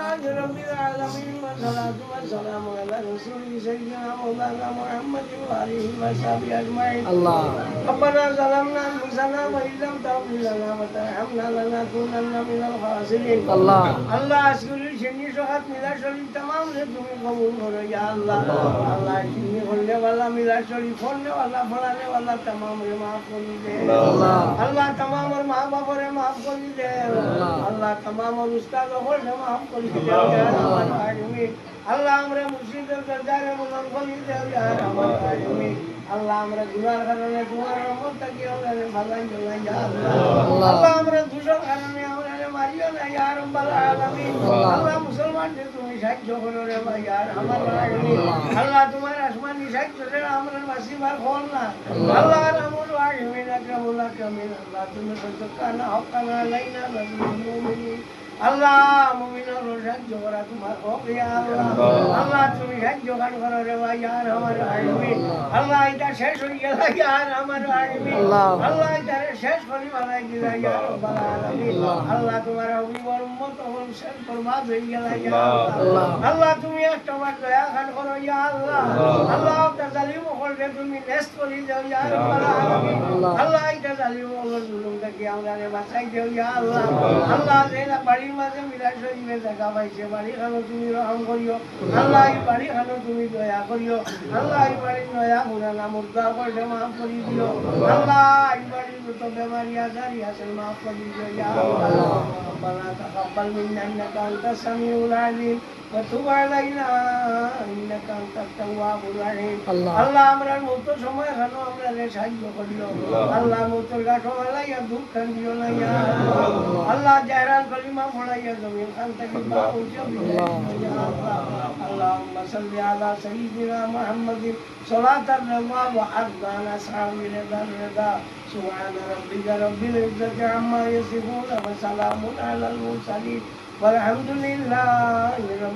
لله رب العالمين والصلاة والسلام على رسوله سيدنا مولانا محمد وآله وصحبه أجمعين الله ربنا ظلمنا أنفسنا وإن لم تغفر لنا وترحمنا لنكونن من الخاسرين الله الله أسكن الشني شخص ملا شريف تمام لتمي قبول کرو يا الله الله شني کرنے والا ملا شريف کرنے والا پڑھانے والا تمام رے معاف کر دے اللہ تمام اور ماں باپ رے معاف کر دے اللہ تمام اور استاد اور معاف کر আল্লাহ আমরা মুর্শিদের দরজারে মুনন করে আল্লাহ আমরা গুনার কারণে তোমার রহমত থেকে আমরা ভালাই জলাই আল্লাহ আমরা দুশোর কারণে তুমি না আল্লাহ হকানা লাইনা আল্লাহ মুমিনের তোমার হক ইয়া আল্লাহ। আল্লাহ। তুমি সাহায্য গান করো রে ভাই আর আমার আল্লাহ এটা শেষ হয়ে গেল আমার আল্লাহ। এটা শেষ করি বানাই দিলা ইয়া রাব্বাল আলামিন আল্লাহ। তোমার অভিবর উম্মত হল শেষ বরবাদ হয়ে গেল ইয়া আল্লাহ। আল্লাহ। তুমি একটা বার দয়া খান করো ইয়া আল্লাহ। আল্লাহ। একটা জালিম হলকে তুমি নেস্ট করে দাও ইয়া রাব্বাল আলামিন আল্লাহ থেকে আমরা বাঁচাই দাও আল্লাহ আল্লাহ যেটা বাড়ির মাঝে মিলাই শরীফে জায়গা পাইছে বাড়ি খানো তুমি রহম করিও আল্লাহ বাড়ি খানো তুমি দয়া করিও আল্লাহ বাড়ির নয়া মুরানা মুর্দা করে মাফ করি দিও আল্লাহ বাড়ির যত বেমারি আজারি আছে মাফ করি দিও ইয়া আল্লাহ ربنا تقبل منا انك انت السميع العليم وتب علينا انك انت التواب الرحيم আল্লাহ আল্লাহ আমরা মত সময় খানো আমরা রে সাহায্য করিও আল্লাহ মতর গাঠো আলাইয়া দুঃখ খান দিও না ইয়া আল্লাহ। আল্লাহ জাহরান কলিমা পড়াইয়া জমিন খান থেকে বাউল اللهم صل على سيدنا محمد صلاة الرضا وأرضان أصحاب رضا الرضا سبحان ربك رب العزة عما يصفون وسلام على المرسلين والحمد لله رب